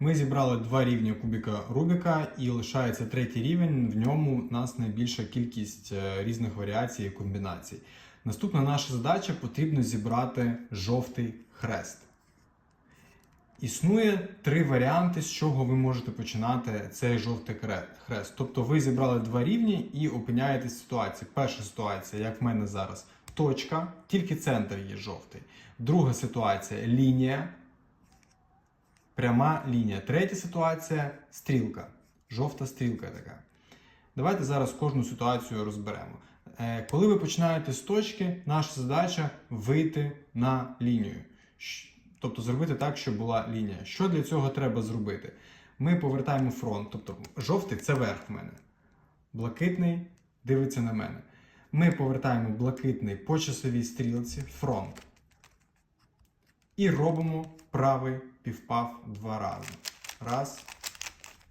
Ми зібрали два рівні кубіка Рубіка і лишається третій рівень. В ньому у нас найбільша кількість е, різних варіацій і комбінацій. Наступна наша задача потрібно зібрати жовтий хрест. Існує три варіанти, з чого ви можете починати цей жовтий хрест. Тобто ви зібрали два рівні і опиняєтесь в ситуації. Перша ситуація, як в мене зараз, точка, тільки центр є жовтий. Друга ситуація лінія, пряма лінія. Третя ситуація стрілка. Жовта стрілка така. Давайте зараз кожну ситуацію розберемо. Е, Коли ви починаєте з точки, наша задача вийти на лінію. Тобто зробити так, щоб була лінія. Що для цього треба зробити? Ми повертаємо фронт. Тобто жовтий це верх в мене. Блакитний дивиться на мене. Ми повертаємо блакитний по часовій стрілці фронт. І робимо правий півпав два рази. Раз,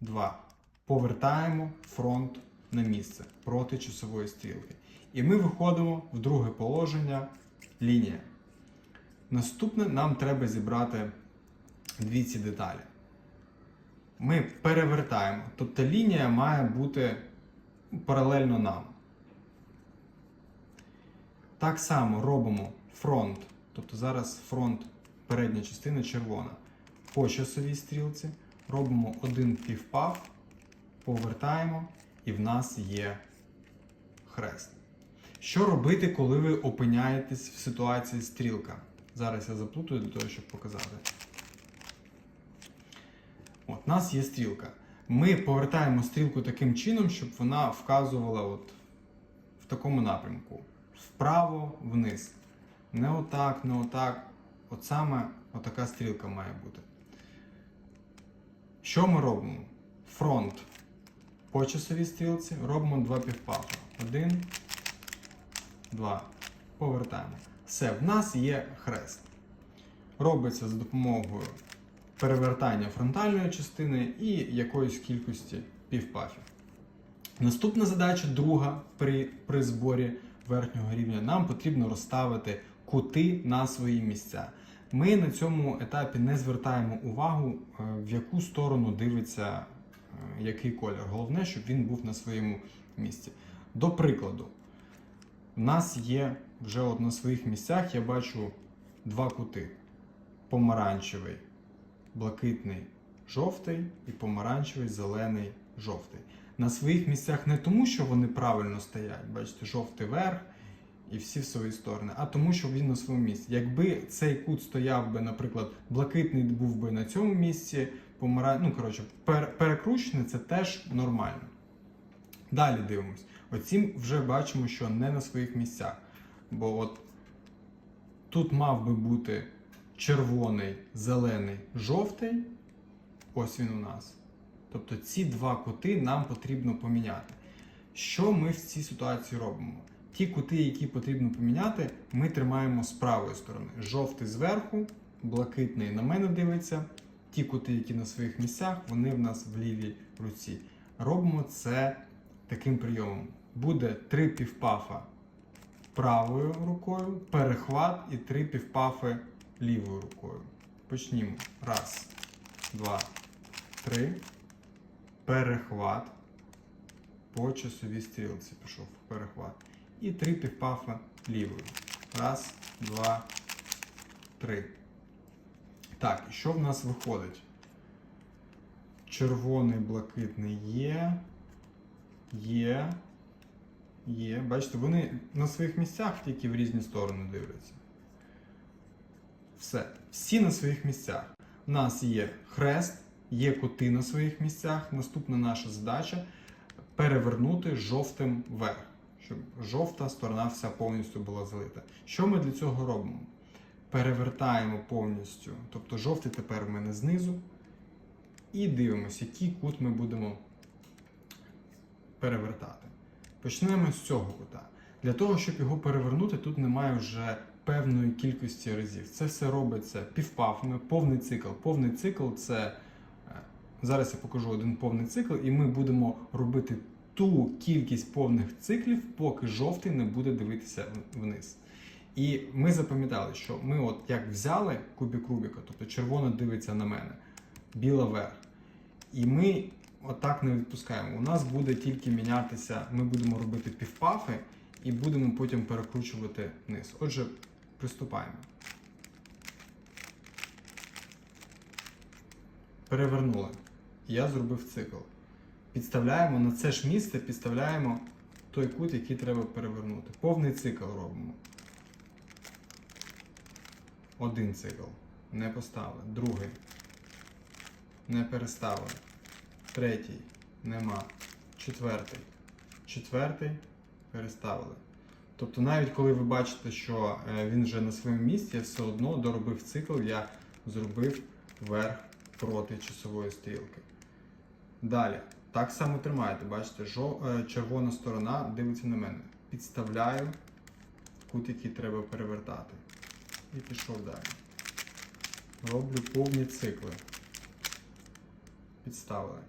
два. Повертаємо фронт на місце проти часової стрілки. І ми виходимо в друге положення лінія. Наступне нам треба зібрати дві ці деталі. Ми перевертаємо. Тобто лінія має бути паралельно нам. Так само робимо фронт. Тобто зараз фронт, передня частина червона. По часовій стрілці робимо один півпав, повертаємо, і в нас є хрест. Що робити, коли ви опиняєтесь в ситуації стрілка? Зараз я заплутаю для того, щоб показати. От, у нас є стрілка. Ми повертаємо стрілку таким чином, щоб вона вказувала от в такому напрямку. Вправо, вниз. Не отак, не отак. От саме отака стрілка має бути. Що ми робимо? Фронт по часовій стрілці робимо два півпаха. Один, два. Повертаємо. Все, в нас є хрест. Робиться за допомогою перевертання фронтальної частини і якоїсь кількості півпафів. Наступна задача, друга при, при зборі верхнього рівня, нам потрібно розставити кути на свої місця. Ми на цьому етапі не звертаємо увагу, е, в яку сторону дивиться е, який колір. Головне, щоб він був на своєму місці. До прикладу, у нас є вже от на своїх місцях, я бачу два кути: помаранчевий, блакитний, жовтий і помаранчевий, зелений, жовтий. На своїх місцях не тому, що вони правильно стоять, бачите, жовтий верх і всі в свої сторони, а тому, що він на своєму місці. Якби цей кут стояв би, наприклад, блакитний був би на цьому місці, помаран... ну коротше, пер... перекручений, це теж нормально. Далі дивимось. Оці вже бачимо, що не на своїх місцях. Бо от тут мав би бути червоний, зелений, жовтий. Ось він у нас. Тобто ці два кути нам потрібно поміняти. Що ми в цій ситуації робимо? Ті кути, які потрібно поміняти, ми тримаємо з правої сторони. Жовтий зверху, блакитний на мене дивиться. Ті кути, які на своїх місцях, вони в нас в лівій руці. Робимо це таким прийомом. Буде три півпафа правою рукою, перехват і три півпафи лівою рукою. Почнімо. Раз, два, три. Перехват. По часовій стрілці пішов перехват. І три півпафа лівою. Раз, два, три. Так, і що в нас виходить? Червоний, блакитний є. Є. Є. Бачите, вони на своїх місцях тільки в різні сторони дивляться. Все. Всі на своїх місцях. У нас є хрест, є кути на своїх місцях. Наступна наша задача перевернути жовтим вверх, щоб жовта сторона вся повністю була залита. Що ми для цього робимо? Перевертаємо повністю, тобто жовтий тепер в мене знизу. І дивимося, який кут ми будемо перевертати. Почнемо з цього кута. Для того, щоб його перевернути, тут немає вже певної кількості разів. Це все робиться півпафами, повний цикл. Повний цикл це е, зараз я покажу один повний цикл, і ми будемо робити ту кількість повних циклів, поки жовтий не буде дивитися вниз. І ми запам'ятали, що ми, от як взяли кубік Рубіка, тобто червоно дивиться на мене. біла вверх. І ми отак не відпускаємо. У нас буде тільки мінятися, ми будемо робити півпафи і будемо потім перекручувати вниз. Отже, приступаємо. Перевернули. Я зробив цикл. Підставляємо на це ж місце, підставляємо той кут, який треба перевернути. Повний цикл робимо. Один цикл. Не поставили. Другий. Не переставили. Третій. Нема. Четвертий. Четвертий. Переставили. Тобто, навіть коли ви бачите, що е, він вже на своєму місці, я все одно доробив цикл, я зробив вверх проти часової стрілки. Далі. Так само тримаєте, бачите, е, червона сторона дивиться на мене. Підставляю кут, який треба перевертати. І пішов далі. Роблю повні цикли. Підставили.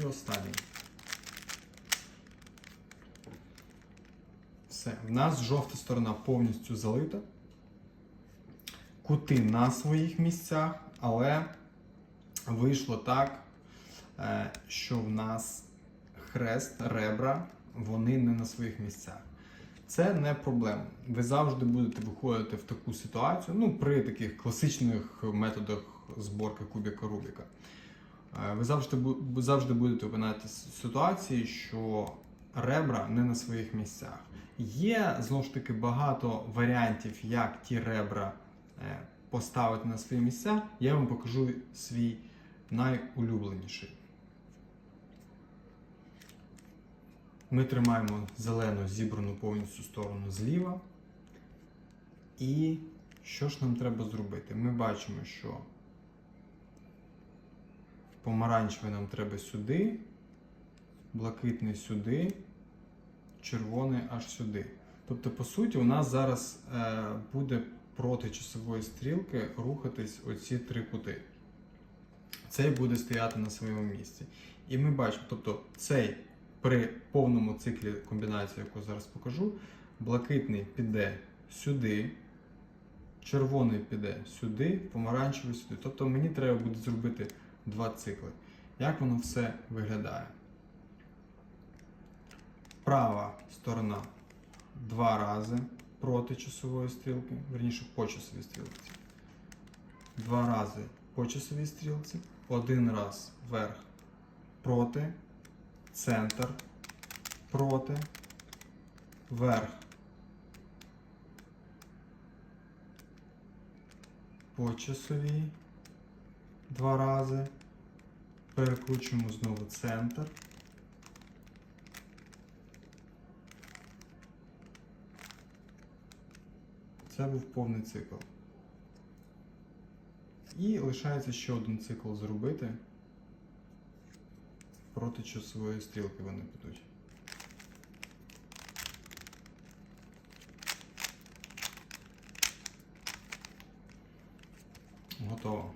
І останній. Все. В нас жовта сторона повністю залита. Кути на своїх місцях, але вийшло так, що в нас хрест, ребра, вони не на своїх місцях. Це не проблема. Ви завжди будете виходити в таку ситуацію, ну, при таких класичних методах зборки кубіка Рубіка. Е, Ви завжди, завжди будете опинатися в ситуації, що ребра не на своїх місцях. Є знову ж таки багато варіантів, як ті ребра е, поставити на свої місця. Я вам покажу свій найулюбленіший. Ми тримаємо зелену зібрану повністю сторону зліва. І що ж нам треба зробити? Ми бачимо, що помаранчевий нам треба сюди, блакитний сюди, червоний аж сюди. Тобто, по суті, у нас зараз е, буде проти часової стрілки рухатись оці три кути. Цей буде стояти на своєму місці. І ми бачимо, тобто цей при повному циклі комбінації, яку зараз покажу, блакитний піде сюди, червоний піде сюди, помаранчевий сюди. Тобто мені треба буде зробити два цикли. Як воно все виглядає? Права сторона два рази проти часової стрілки, верніше по часовій стрілці. Два рази по часовій стрілці, один раз вверх проти, центр, проти, вверх. По часовій два рази. Перекручуємо знову центр. Це був повний цикл. І лишається ще один цикл зробити. Проти часової стрілки вони підуть. Готово.